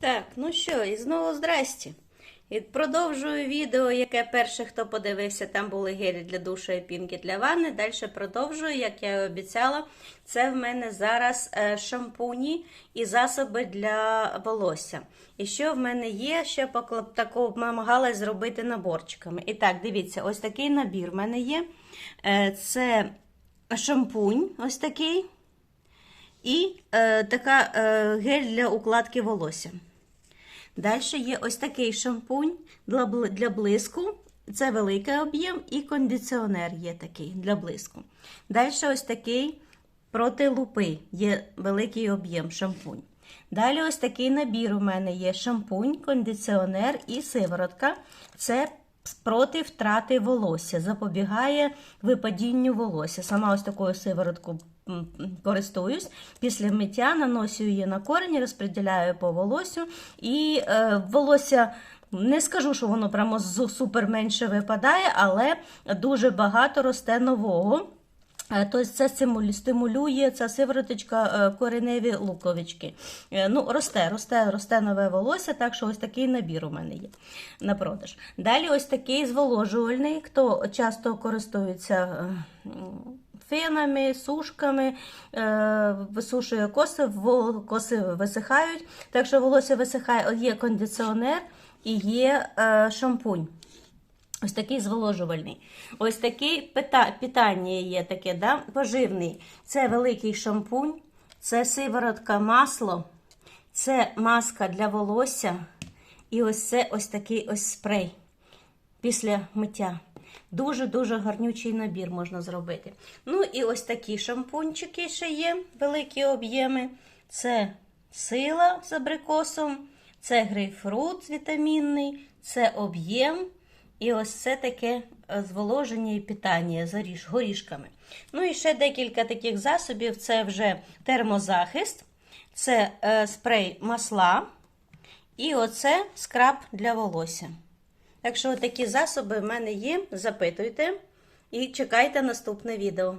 Так, ну що, і знову здрасті. І продовжую відео, яке перше, хто подивився, там були гелі для душу і пінки для ванни. Далі продовжую, як я і обіцяла. Це в мене зараз е, шампуні і засоби для волосся. І що в мене є, ще таку намагалась зробити наборчиками. І так, дивіться, ось такий набір в мене є. Е, Це шампунь, ось такий. І е, така е, гель для укладки волосся. Далі є ось такий шампунь для, блиску. Це великий об'єм, і кондиціонер є такий для блиску. Далі ось такий проти лупи є великий об'єм шампунь. Далі ось такий набір у мене є шампунь, кондиціонер і сиворотка. Це проти втрати волосся, запобігає випадінню волосся. Сама ось такою сивороткою користуюсь. Після миття наношу її на корені, розподіляю по волосю. І е, волосся. Не скажу, що воно прямо супер менше випадає, але дуже багато росте нового. Тобто це стимулює ця сивороточка е, кореневі луковички. Е, Ну, росте, росте, росте нове волосся, так що ось такий набір у мене є на продаж. Далі ось такий зволожувальний, хто часто користується фенами, сушками, висушує коси, коси висихають. Так що волосся висихає, є кондиціонер і є шампунь. Ось такий зволожувальний. Ось такий пита, питання є таке, да? поживний. Це великий шампунь, це сиворотка масло, це маска для волосся. І ось це ось такий ось спрей після миття. Дуже-дуже гарнючий набір можна зробити. Ну і ось такі шампунчики ще є, великі об'єми. Це сила з абрикосом, це грейпфрут вітамінний, це об'єм. І ось це таке е, зволоження і питання з горішками. Ну і ще декілька таких засобів: це вже термозахист, це е, спрей масла, і оце скраб для волосся. Так що такі засоби в мене є. Запитуйте і чекайте наступне відео.